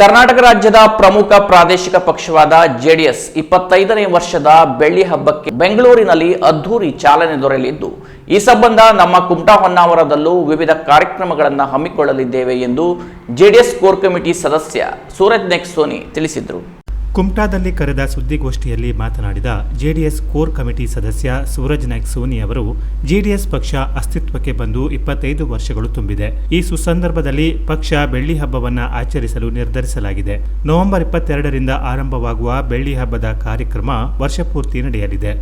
ಕರ್ನಾಟಕ ರಾಜ್ಯದ ಪ್ರಮುಖ ಪ್ರಾದೇಶಿಕ ಪಕ್ಷವಾದ ಜೆಡಿಎಸ್ ಇಪ್ಪತ್ತೈದನೇ ವರ್ಷದ ಬೆಳ್ಳಿ ಹಬ್ಬಕ್ಕೆ ಬೆಂಗಳೂರಿನಲ್ಲಿ ಅದ್ಧೂರಿ ಚಾಲನೆ ದೊರೆಯಲಿದ್ದು, ಈ ಸಂಬಂಧ ನಮ್ಮ ಕುಮಟಾ ಹೊನ್ನಾವರದಲ್ಲೂ ವಿವಿಧ ಕಾರ್ಯಕ್ರಮಗಳನ್ನು ಹಮ್ಮಿಕೊಳ್ಳಲಿದ್ದೇವೆ ಎಂದು ಜೆಡಿಎಸ್ ಕೋರ್ ಕಮಿಟಿ ಸದಸ್ಯ ಸೂರಜ್ ನೆಕ್ ಸೋನಿ ತಿಳಿಸಿದರು. ಕುಮ್ಟಾದಲ್ಲಿ ಕರೆದ ಸುದ್ದಿಗೋಷ್ಠಿಯಲ್ಲಿ ಮಾತನಾಡಿದ ಜೆಡಿಎಸ್ ಕೋರ್ ಕಮಿಟಿ ಸದಸ್ಯ ಸೂರಜ್ ನಾಯ್ಕ್ ಸೋನಿ ಅವರು, ಜೆಡಿಎಸ್ ಪಕ್ಷ ಅಸ್ತಿತ್ವಕ್ಕೆ ಬಂದು ಇಪ್ಪತ್ತೈದು ವರ್ಷಗಳು ತುಂಬಿದೆ. ಈ ಸುಸಂದರ್ಭದಲ್ಲಿ ಪಕ್ಷ ಬೆಳ್ಳಿ ಹಬ್ಬವನ್ನು ಆಚರಿಸಲು ನಿರ್ಧರಿಸಲಾಗಿದೆ. ನವೆಂಬರ್ ಇಪ್ಪತ್ತೆರಡರಿಂದ ಆರಂಭವಾಗುವ ಬೆಳ್ಳಿ ಹಬ್ಬದ ಕಾರ್ಯಕ್ರಮ ವರ್ಷಪೂರ್ತಿ ನಡೆಯಲಿದೆ.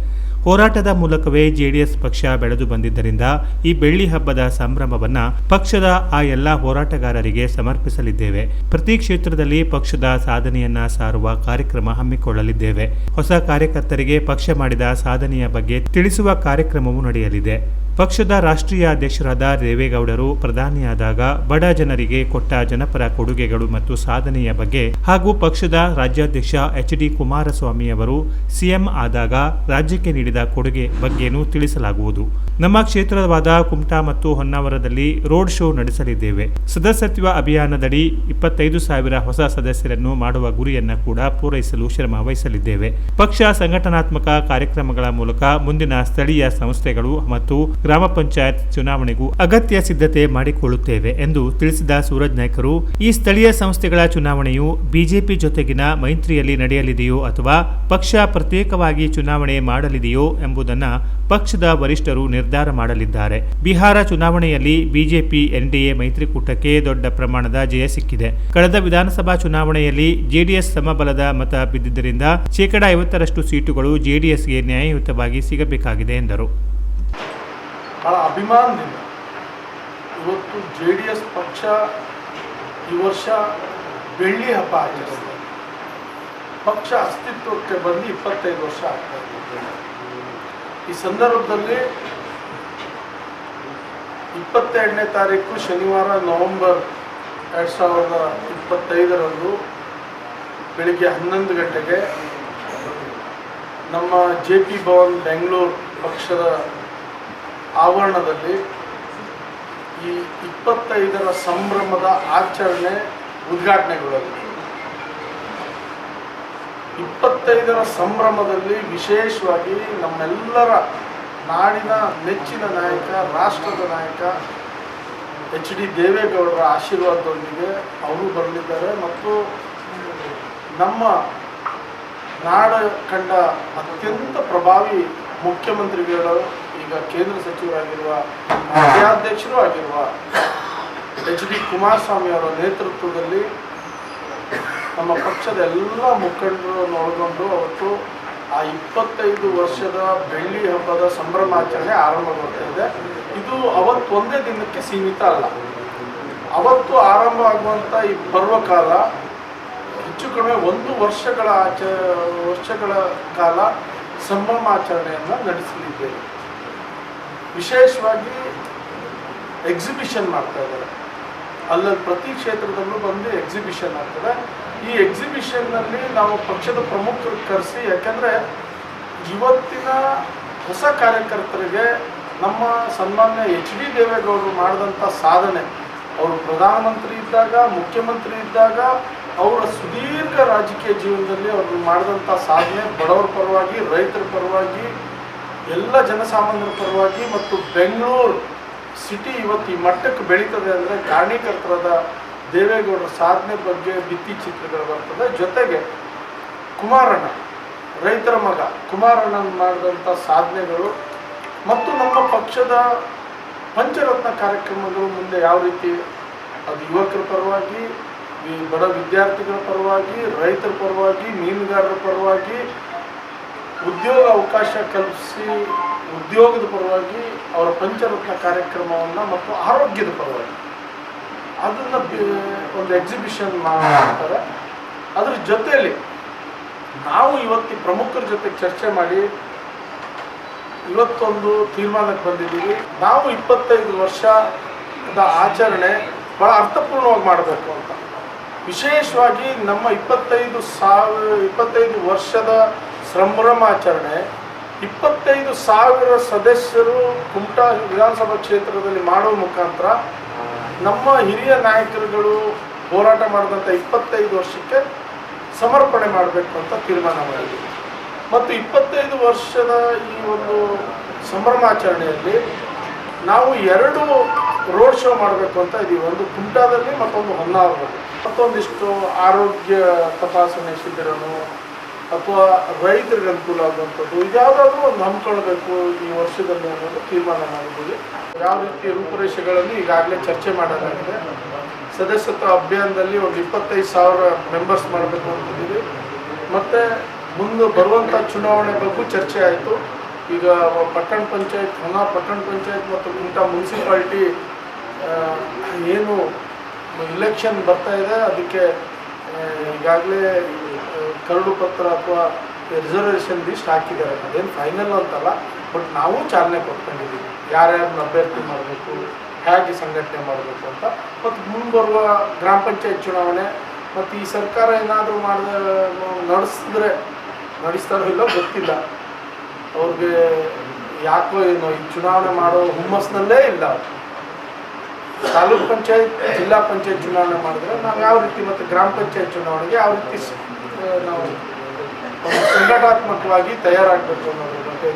ಹೋರಾಟದ ಮೂಲಕವೇ ಜೆಡಿಎಸ್ ಪಕ್ಷ ಬೆಳೆದು ಬಂದಿದ್ದರಿಂದ ಈ ಬೆಳ್ಳಿ ಹಬ್ಬದ ಸಂಭ್ರಮವನ್ನ ಪಕ್ಷದ ಆ ಎಲ್ಲ ಹೋರಾಟಗಾರರಿಗೆ ಸಮರ್ಪಿಸಲಿದ್ದೇವೆ. ಪ್ರತಿ ಕ್ಷೇತ್ರದಲ್ಲಿ ಪಕ್ಷದ ಸಾಧನೆಯನ್ನ ಸಾರುವ ಕಾರ್ಯಕ್ರಮ ಹಮ್ಮಿಕೊಳ್ಳಲಿದ್ದೇವೆ. ಹೊಸ ಕಾರ್ಯಕರ್ತರಿಗೆ ಪಕ್ಷ ಮಾಡಿದ ಸಾಧನೆಯ ಬಗ್ಗೆ ತಿಳಿಸುವ ಕಾರ್ಯಕ್ರಮವೂ ನಡೆಯಲಿದೆ. ಪಕ್ಷದ ರಾಷ್ಟ್ರೀಯ ಅಧ್ಯಕ್ಷರಾದ ದೇವೇಗೌಡರು ಪ್ರಧಾನಿಯಾದಾಗ ಬಡ ಜನರಿಗೆ ಕೊಟ್ಟ ಜನಪರ ಕೊಡುಗೆಗಳು ಮತ್ತು ಸಾಧನೆಯ ಬಗ್ಗೆ ಹಾಗೂ ಪಕ್ಷದ ರಾಜ್ಯಾಧ್ಯಕ್ಷ ಎಚ್ ಡಿ ಕುಮಾರಸ್ವಾಮಿ ಅವರು ಸಿಎಂ ಆದಾಗ ರಾಜ್ಯಕ್ಕೆ ನೀಡಿದ ಕೊಡುಗೆ ಬಗ್ಗೆನೂ ತಿಳಿಸಲಾಗುವುದು. ನಮ್ಮ ಕ್ಷೇತ್ರವಾದ ಕುಮಟಾ ಮತ್ತು ಹೊನ್ನಾವರದಲ್ಲಿ ರೋಡ್ ಶೋ ನಡೆಸಲಿದ್ದೇವೆ. ಸದಸ್ಯತ್ವ ಅಭಿಯಾನದಡಿ ಇಪ್ಪತ್ತೈದು ಸಾವಿರ ಹೊಸ ಸದಸ್ಯರನ್ನು ಮಾಡುವ ಗುರಿಯನ್ನ ಕೂಡ ಪೂರೈಸಲು ಶ್ರಮ ವಹಿಸಲಿದ್ದೇವೆ. ಪಕ್ಷ ಸಂಘಟನಾತ್ಮಕ ಕಾರ್ಯಕ್ರಮಗಳ ಮೂಲಕ ಮುಂದಿನ ಸ್ಥಳೀಯ ಸಂಸ್ಥೆಗಳು ಮತ್ತು ಗ್ರಾಮ ಪಂಚಾಯತ್ ಚುನಾವಣೆಗೂ ಅಗತ್ಯ ಸಿದ್ಧತೆ ಮಾಡಿಕೊಳ್ಳುತ್ತೇವೆ ಎಂದು ತಿಳಿಸಿದ ಸೂರಜ್ ನಾಯ್ಕರು, ಈ ಸ್ಥಳೀಯ ಸಂಸ್ಥೆಗಳ ಚುನಾವಣೆಯು ಬಿಜೆಪಿ ಜೊತೆಗಿನ ಮೈತ್ರಿಯಲ್ಲಿ ನಡೆಯಲಿದೆಯೋ ಅಥವಾ ಪಕ್ಷ ಪ್ರತ್ಯೇಕವಾಗಿ ಚುನಾವಣೆ ಮಾಡಲಿದೆಯೋ ಎಂಬುದನ್ನು ಪಕ್ಷದ ವರಿಷ್ಠರು ನಿರ್ಧಾರ ಮಾಡಲಿದ್ದಾರೆ. ಬಿಹಾರ ಚುನಾವಣೆಯಲ್ಲಿ ಬಿಜೆಪಿ ಎನ್ಡಿಎ ಮೈತ್ರಿಕೂಟಕ್ಕೆ ದೊಡ್ಡ ಪ್ರಮಾಣದ ಜಯ ಸಿಕ್ಕಿದೆ. ಕಳೆದ ವಿಧಾನಸಭಾ ಚುನಾವಣೆಯಲ್ಲಿ ಜೆಡಿಎಸ್ ಸಮಬಲದ ಮತ ಬಿದ್ದಿದ್ದರಿಂದ ಶೇಕಡಾ ಐವತ್ತರಷ್ಟು ಸೀಟುಗಳು ಜೆಡಿಎಸ್ಗೆ ನ್ಯಾಯಯುತವಾಗಿ ಸಿಗಬೇಕಾಗಿದೆ ಎಂದರು. ಭಾಳ ಅಭಿಮಾನದಿಂದ ಇವತ್ತು ಜೆ ಡಿ ಎಸ್ ಪಕ್ಷ ಈ ವರ್ಷ ಬೆಳ್ಳಿ ಹಬ್ಬ ಆಚರಿಸ್ತದೆ ಪಕ್ಷ ಅಸ್ತಿತ್ವಕ್ಕೆ ಬಂದು ಇಪ್ಪತ್ತೈದು ವರ್ಷ ಆಗ್ತಾ ಈ ಸಂದರ್ಭದಲ್ಲಿ ಇಪ್ಪತ್ತೆರಡನೇ ತಾರೀಕು ಶನಿವಾರ ನವೆಂಬರ್ ಎರಡು ಸಾವಿರದ ಇಪ್ಪತ್ತೈದರಂದು ಬೆಳಿಗ್ಗೆ ಹನ್ನೊಂದು ಗಂಟೆಗೆ ನಮ್ಮ ಜೆ ಪಿ ಭವನ್ ಬೆಂಗಳೂರು ಪಕ್ಷದ ಆವರಣದಲ್ಲಿ ಈ ಇಪ್ಪತ್ತೈದರ ಸಂಭ್ರಮದ ಆಚರಣೆ ಉದ್ಘಾಟನೆಗೊಳ್ಳಲಿದೆ. ಇಪ್ಪತ್ತೈದರ ಸಂಭ್ರಮದಲ್ಲಿ ವಿಶೇಷವಾಗಿ ನಮ್ಮೆಲ್ಲರ ನಾಡಿನ ನೆಚ್ಚಿನ ನಾಯಕ, ರಾಷ್ಟ್ರದ ನಾಯಕ ಎಚ್ ಡಿ ದೇವೇಗೌಡರ ಆಶೀರ್ವಾದದೊಂದಿಗೆ ಅವರು ಬರಲಿದ್ದಾರೆ ಮತ್ತು ನಮ್ಮ ನಾಡ ಕಂಡ ಅತ್ಯಂತ ಪ್ರಭಾವಿ ಮುಖ್ಯಮಂತ್ರಿಗಳು ಈಗ ಕೇಂದ್ರ ಸಚಿವರಾಗಿರುವ ರಾಜ್ಯಾಧ್ಯಕ್ಷರು ಆಗಿರುವ ಎಚ್ ಡಿ ಕುಮಾರಸ್ವಾಮಿ ಅವರ ನೇತೃತ್ವದಲ್ಲಿ ನಮ್ಮ ಪಕ್ಷದ ಎಲ್ಲ ಮುಖಂಡರನ್ನು ಒಳಗೊಂಡು ಅವತ್ತು ಆ ಇಪ್ಪತ್ತೈದು ವರ್ಷದ ಬೆಳ್ಳಿ ಹಬ್ಬದ ಸಂಭ್ರಮಾಚರಣೆ ಆರಂಭಗೊಳ್ತಾ ಇದೆ. ಇದು ಅವತ್ತು ಒಂದೇ ದಿನಕ್ಕೆ ಸೀಮಿತ ಅಲ್ಲ. ಅವತ್ತು ಆರಂಭ ಆಗುವಂಥ ಈ ಪರ್ವಕಾಲ ಹೆಚ್ಚು ಕಡಿಮೆ ಒಂದು ವರ್ಷಗಳ ಆಚ ವರ್ಷಗಳ ಕಾಲ ಸಂಭ್ರಮಾಚರಣೆಯನ್ನು ನಡೆಸಲಿದ್ದೇವೆ ವಿಶೇಷವಾಗಿ ಎಕ್ಸಿಬಿಷನ್ ಮಾಡ್ತಾ ಇದ್ದಾರೆ. ಅಲ್ಲಲ್ಲಿ ಪ್ರತಿ ಕ್ಷೇತ್ರದಲ್ಲೂ ಬಂದು ಎಕ್ಸಿಬಿಷನ್ ಆಗ್ತದೆ. ಈ ಎಕ್ಸಿಬಿಷನ್ನಲ್ಲಿ ನಾವು ಪಕ್ಷದ ಪ್ರಮುಖರು ಕರೆಸಿ, ಯಾಕೆಂದರೆ ಇವತ್ತಿನ ಹೊಸ ಕಾರ್ಯಕರ್ತರಿಗೆ ನಮ್ಮ ಸನ್ಮಾನ್ಯ ಎಚ್ ಡಿ ದೇವೇಗೌಡರು ಮಾಡಿದಂಥ ಸಾಧನೆ. ಅವರು ಪ್ರಧಾನಮಂತ್ರಿ ಇದ್ದಾಗ, ಮುಖ್ಯಮಂತ್ರಿ ಇದ್ದಾಗ ಅವರ ಸುದೀರ್ಘ ರಾಜಕೀಯ ಜೀವನದಲ್ಲಿ ಅವರು ಮಾಡಿದಂಥ ಸಾಧನೆ ಬಡವರ ಪರವಾಗಿ, ರೈತರ ಪರವಾಗಿ, ಎಲ್ಲ ಜನಸಾಮಾನ್ಯರ ಪರವಾಗಿ ಮತ್ತು ಬೆಂಗಳೂರು ಸಿಟಿ ಇವತ್ತು ಈ ಮಟ್ಟಕ್ಕೆ ಬೆಳೀತದೆ ಅಂದರೆ ಕಾರಣೀಕರ್ತರಾದ ದೇವೇಗೌಡರ ಸಾಧನೆ ಬಗ್ಗೆ ಭಿತ್ತಿ ಚಿತ್ರಗಳು ಬರ್ತದೆ. ಜೊತೆಗೆ ಕುಮಾರಣ್ಣ, ರೈತರ ಮಗ ಕುಮಾರಣ್ಣನ ಮಾಡಿದಂಥ ಸಾಧನೆಗಳು ಮತ್ತು ನಮ್ಮ ಪಕ್ಷದ ಪಂಚರತ್ನ ಕಾರ್ಯಕ್ರಮಗಳು ಮುಂದೆ ಯಾವ ರೀತಿ, ಅದು ಯುವಕರ ಪರವಾಗಿ ಈ ಬಡ ವಿದ್ಯಾರ್ಥಿಗಳ ಪರವಾಗಿ, ರೈತರ ಪರವಾಗಿ, ಮೀನುಗಾರರ ಪರವಾಗಿ, ಉದ್ಯೋಗ ಅವಕಾಶ ಕಲ್ಪಿಸಿ, ಉದ್ಯೋಗದ ಪರವಾಗಿ ಅವರ ಪಂಚರತ್ನ ಕಾರ್ಯಕ್ರಮವನ್ನು ಮತ್ತು ಆರೋಗ್ಯದ ಪರವಾಗಿ. ಅದನ್ನು ಒಂದು ಎಕ್ಸಿಬಿಷನ್ ಮಾಡ್ತಾರೆ. ಅದ್ರ ಜೊತೆಯಲ್ಲಿ ನಾವು ಇವತ್ತು ಪ್ರಮುಖರ ಜೊತೆ ಚರ್ಚೆ ಮಾಡಿ ಇವತ್ತೊಂದು ತೀರ್ಮಾನಕ್ಕೆ ಬಂದಿದ್ದೀವಿ. ನಾವು ಇಪ್ಪತ್ತೈದು ವರ್ಷದ ಆಚರಣೆ ಭಾಳ ಅರ್ಥಪೂರ್ಣವಾಗಿ ಮಾಡಬೇಕು ಅಂತ. ವಿಶೇಷವಾಗಿ ನಮ್ಮ ಇಪ್ಪತ್ತೈದು ಸಾವಿರ ಇಪ್ಪತ್ತೈದು ವರ್ಷದ ಸಂಭ್ರಮಾಚರಣೆ ಇಪ್ಪತ್ತೈದು ಸಾವಿರ ಸದಸ್ಯರು ಕುಮಟಾ ವಿಧಾನಸಭಾ ಕ್ಷೇತ್ರದಲ್ಲಿ ಮಾಡುವ ಮುಖಾಂತರ ನಮ್ಮ ಹಿರಿಯ ನಾಯಕರುಗಳು ಹೋರಾಟ ಮಾಡಿದಂಥ ಇಪ್ಪತ್ತೈದು ವರ್ಷಕ್ಕೆ ಸಮರ್ಪಣೆ ಮಾಡಬೇಕು ಅಂತ ತೀರ್ಮಾನ ಮಾಡಿದ್ವಿ. ಮತ್ತು ಇಪ್ಪತ್ತೈದು ವರ್ಷದ ಈ ಒಂದು ಸಂಭ್ರಮಾಚರಣೆಯಲ್ಲಿ ನಾವು ಎರಡು ರೋಡ್ ಶೋ ಮಾಡಬೇಕು ಅಂತ ಇದೀವಿ. ಒಂದು ಕುಮಟಾದಲ್ಲಿ ಮತ್ತೊಂದು ಹೊನ್ನಾವರದಲ್ಲಿ ಮತ್ತೊಂದಿಷ್ಟು ಆರೋಗ್ಯ ತಪಾಸಣೆ ಶಿಬಿರನು ಅಥವಾ ರೈತರಿಗೆ ಅನುಕೂಲ ಆಗುವಂಥದ್ದು ಇದ್ಯಾವುದಾದ್ರೂ ಒಂದು ಹಮ್ಮಿಕೊಳ್ಬೇಕು ಈ ವರ್ಷದಲ್ಲಿ ಅನ್ನೋದು ತೀರ್ಮಾನ ಮಾಡಿದ್ದೀವಿ ಯಾವ ರೀತಿ ರೂಪುರೇಷೆಗಳಲ್ಲಿ ಈಗಾಗಲೇ ಚರ್ಚೆ ಮಾಡಲಾಗಿದೆ. ಸದಸ್ಯತ್ವ ಅಭಿಯಾನದಲ್ಲಿ ಒಂದು ಇಪ್ಪತ್ತೈದು ಸಾವಿರ ಮೆಂಬರ್ಸ್ ಮಾಡಬೇಕು ಅಂತಿದ್ದೀವಿ. ಮತ್ತು ಮುಂದೆ ಬರುವಂಥ ಚುನಾವಣೆ ಬಗ್ಗೆ ಚರ್ಚೆ ಆಯಿತು. ಈಗ ಪಟ್ಟಣ ಪಂಚಾಯತ್ ಹೊನ ಪಟ್ಟಣ ಪಂಚಾಯತ್ ಮತ್ತು ಕುಮಟಾ ಮುನ್ಸಿಪಾಲ್ಟಿ ಏನು ಇಲೆಕ್ಷನ್ ಬರ್ತಾ ಇದೆ, ಅದಕ್ಕೆ ಈಗಾಗಲೇ ಕರಡು ಪತ್ರ ಅಥವಾ ರಿಸರ್ವೇಷನ್ ಲಿಸ್ಟ್ ಹಾಕಿದ್ದಾರೆ. ಅದೇನು ಫೈನಲ್ ಅಂತಲ್ಲ ಬಟ್ ನಾವು ಚಾಲನೆ ಕೊಟ್ಕೊಂಡಿದ್ದೀವಿ. ಯಾರ್ಯಾರನ್ನ ಅಭ್ಯರ್ಥಿ ಮಾಡಬೇಕು, ಹೇಗೆ ಸಂಘಟನೆ ಮಾಡಬೇಕು ಅಂತ. ಮತ್ತು ಮುಂಬರುವ ಗ್ರಾಮ ಪಂಚಾಯತ್ ಚುನಾವಣೆ, ಮತ್ತು ಈ ಸರ್ಕಾರ ಏನಾದರೂ ಮಾಡಿದ, ನಡೆಸಿದ್ರೆ, ನಡೆಸ್ತಾರೋ ಇಲ್ಲೋ ಗೊತ್ತಿಲ್ಲ. ಅವ್ರಿಗೆ ಯಾಕೋ ಏನೋ, ಈ ಚುನಾವಣೆ ಮಾಡೋ ಹುಮ್ಮಸ್ನಲ್ಲೇ ಇಲ್ಲ. ತಾಲೂಕ್ ಪಂಚಾಯತ್, ಜಿಲ್ಲಾ ಪಂಚಾಯತ್ ಚುನಾವಣೆ ಮಾಡಿದ್ರೆ ನಾವು ಯಾವ ರೀತಿ ಮತ್ತು ಗ್ರಾಮ ಪಂಚಾಯತ್ ಚುನಾವಣೆಗೆ ಯಾವ ರೀತಿ ನಾವು ಸಂಘಟಾತ್ಮಕವಾಗಿ ತಯಾರಾಗಬೇಕು ಅನ್ನೋದ್ರ ಬಗ್ಗೆ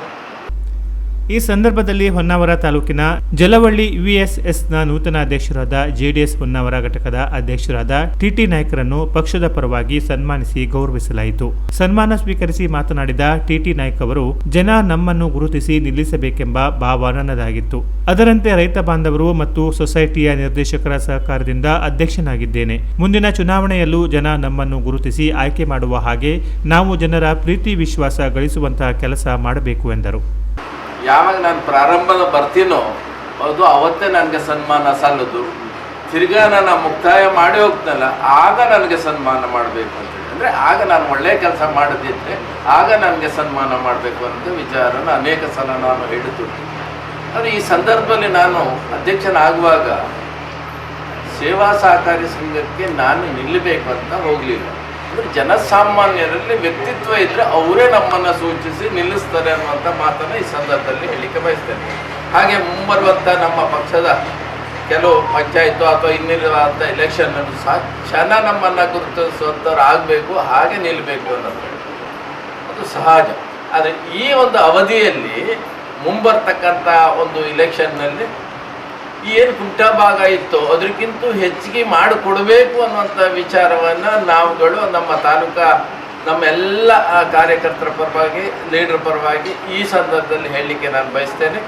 ಈ ಸಂದರ್ಭದಲ್ಲಿ ಹೊನ್ನಾವರ ತಾಲೂಕಿನ ಜಲವಳ್ಳಿ ಯುಎಸ್ಎಸ್ನ ನೂತನ ಅಧ್ಯಕ್ಷರಾದ ಜೆಡಿಎಸ್ ಹೊನ್ನಾವರ ಘಟಕದ ಅಧ್ಯಕ್ಷರಾದ ಟಿಟಿ ನಾಯ್ಕರನ್ನು ಪಕ್ಷದ ಪರವಾಗಿ ಸನ್ಮಾನಿಸಿ ಗೌರವಿಸಲಾಯಿತು. ಸನ್ಮಾನ ಸ್ವೀಕರಿಸಿ ಮಾತನಾಡಿದ ಟಿಟಿ ನಾಯ್ಕ್ ಅವರು, ಜನ ನಮ್ಮನ್ನು ಗುರುತಿಸಿ ನಿಲ್ಲಿಸಬೇಕೆಂಬ ಭಾವ ನನ್ನದಾಗಿತ್ತು. ಅದರಂತೆ ರೈತ ಬಾಂಧವರು ಮತ್ತು ಸೊಸೈಟಿಯ ನಿರ್ದೇಶಕರ ಸಹಕಾರದಿಂದ ಅಧ್ಯಕ್ಷನಾಗಿದ್ದೇನೆ. ಮುಂದಿನ ಚುನಾವಣೆಯಲ್ಲೂ ಜನ ನಮ್ಮನ್ನು ಗುರುತಿಸಿ ಆಯ್ಕೆ ಮಾಡುವ ಹಾಗೆ ನಾವು ಜನರ ಪ್ರೀತಿ ವಿಶ್ವಾಸ ಗಳಿಸುವಂತಹ ಕೆಲಸ ಮಾಡಬೇಕು ಎಂದರು. ಯಾವಾಗ ನಾನು ಪ್ರಾರಂಭದ ಬರ್ತೀನೋ, ಅದು ಅವತ್ತೇ ನನಗೆ ಸನ್ಮಾನ ಸಲ್ಲದು. ತಿರ್ಗಾ ನಾನು ಮುಕ್ತಾಯ ಮಾಡಿ ಹೋಗ್ತಲ್ಲ ಆಗ ನನಗೆ ಸನ್ಮಾನ ಮಾಡಬೇಕು ಅಂತೇಳಿ ಅಂದರೆ ಆಗ ನಾನು ಒಳ್ಳೆಯ ಕೆಲಸ ಮಾಡದಿದ್ದರೆ ಆಗ ನನಗೆ ಸನ್ಮಾನ ಮಾಡಬೇಕು ಅಂತ ವಿಚಾರನ ಅನೇಕ ಸಲ ನಾನು ಹೇಳಿದ್ದು. ಆದರೆ ಈ ಸಂದರ್ಭದಲ್ಲಿ ನಾನು ಅಧ್ಯಕ್ಷನಾಗುವಾಗ ಸೇವಾ ಸಹಕಾರಿ ಸಂಘಕ್ಕೆ ನಾನು ನಿಲ್ಲಬೇಕು ಅಂತ ಹೋಗಲಿಲ್ಲ. ಅಂದರೆ ಜನಸಾಮಾನ್ಯರಲ್ಲಿ ವ್ಯಕ್ತಿತ್ವ ಇದ್ದರೆ ಅವರೇ ನಮ್ಮನ್ನು ಸೂಚಿಸಿ ನಿಲ್ಲಿಸ್ತಾರೆ ಅನ್ನುವಂಥ ಮಾತನ್ನು ಈ ಸಂದರ್ಭದಲ್ಲಿ ಹೇಳಲಿಕ್ಕೆ ಬಯಸ್ತೇನೆ. ಹಾಗೆ ಮುಂಬರುವಂಥ ನಮ್ಮ ಪಕ್ಷದ ಕೆಲವು ಪಂಚಾಯತ್ ಅಥವಾ ಇನ್ನಿರುವಂಥ ಎಲೆಕ್ಷನ್ ಸಹ ಕ್ಷಣ ನಮ್ಮನ್ನು ಗುರುತಿಸುವಂಥವ್ರು ಆಗಬೇಕು ಹಾಗೆ ನಿಲ್ಲಬೇಕು ಅನ್ನೋದು. ಅದು ಸಹಜ. ಆದರೆ ಈ ಒಂದು ಅವಧಿಯಲ್ಲಿ ಮುಂಬರ್ತಕ್ಕಂಥ ಒಂದು ಇಲೆಕ್ಷನ್ನಲ್ಲಿ ಏನು ಕುಮಟಾ ಭಾಗ ಇತ್ತು ಅದಕ್ಕಿಂತ ಹೆಚ್ಚಿಗೆ ಮಾಡಿಕೊಡಬೇಕು ಅನ್ನುವಂಥ ವಿಚಾರವನ್ನು ನಾವುಗಳು ನಮ್ಮ ತಾಲೂಕಾ ನಮ್ಮ ಎಲ್ಲ ಆ, ಕಾರ್ಯಕರ್ತರ ಪರವಾಗಿ ಲೀಡರ್ ಪರವಾಗಿ ಈ ಸಂದರ್ಭದಲ್ಲಿ ಹೇಳಲಿಕ್ಕೆ ನಾನು ಬಯಸ್ತೇನೆ.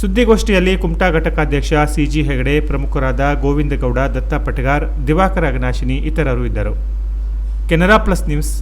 ಸುದ್ದಿಗೋಷ್ಠಿಯಲ್ಲಿ ಕುಮಟಾ ಘಟಕಾಧ್ಯಕ್ಷ ಸಿಜಿ ಹೆಗಡೆ ಪ್ರಮುಖರಾದ ಗೋವಿಂದಗೌಡ ದತ್ತ ಪಟಗಾರ್ ದಿವಾಕರ ಅಗನಾಶಿನಿ ಇತರರು ಇದ್ದರು. Canara plus news